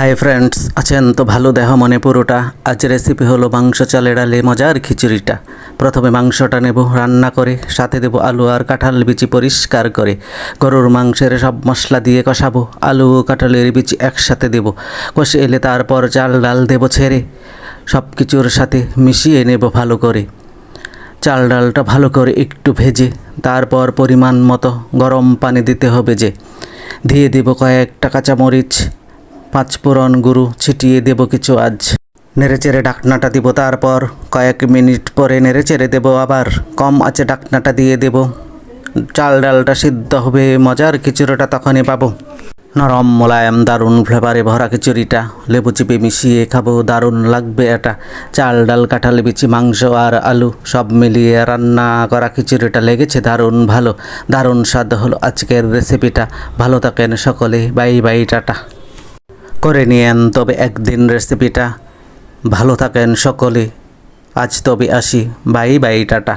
Hi friends আছেন তো ভালো দেহ মনে পুরোটা। আজ রেসিপি হলো মাংস চালে ডালে মজার খিচুড়িটা। প্রথমে মাংসটা নেব, রান্না করে, সাথে দেব আলু আর কাঁঠাল বিচি পরিষ্কার করে। গরুর মাংসের সব মশলা দিয়ে কষাবো, আলু ও কাঁঠালের বিচি একসাথে দেব। কষে এলে তারপর চাল ডাল দেব ছেড়ে। সব কিছুর সাথে মিশিয়ে নেব ভালো করে। চাল ডালটা ভালো করে একটু ভেজে, তারপর পরিমাণ মতো গরম পানি দিতে হবে যে। দিয়ে দেব কয়েকটা কাঁচামরিচ পাঁচফোড়ন গুঁড়ো ছিটিয়ে দেব কিছু আজ। নেড়েচেড়ে ডাকনাটা দিব তারপর, কয়েক মিনিট পরে নেড়ে নেড়েচেড়ে দেব আবার। কম আছে ডাকনাটা দিয়ে দেব। চাল ডালটা সিদ্ধ হবে, মজার খিচুড়িটা তখনই পাবো। নরম মোলায়েম, দারুণ ফ্লেভারে ভরা খিচুড়িটা। লেবু চিপে মিশিয়ে খাব, দারুণ লাগবে এটা। চাল ডাল, কাঁঠাল, বিচি, মাংস আর আলু সব মিলিয়ে রান্না করা খিচুড়িটা লেগেছে দারুণ ভালো। দারুণ স্বাদ হলো আজকের রেসিপিটা ভালো থাকেন সকলে, বাই বাই, টাটা। করে নিয়েন তবে একদিন রেসিপিটা ভালো থাকেন সকলে। আজ তবে আসি। Bye bye tata.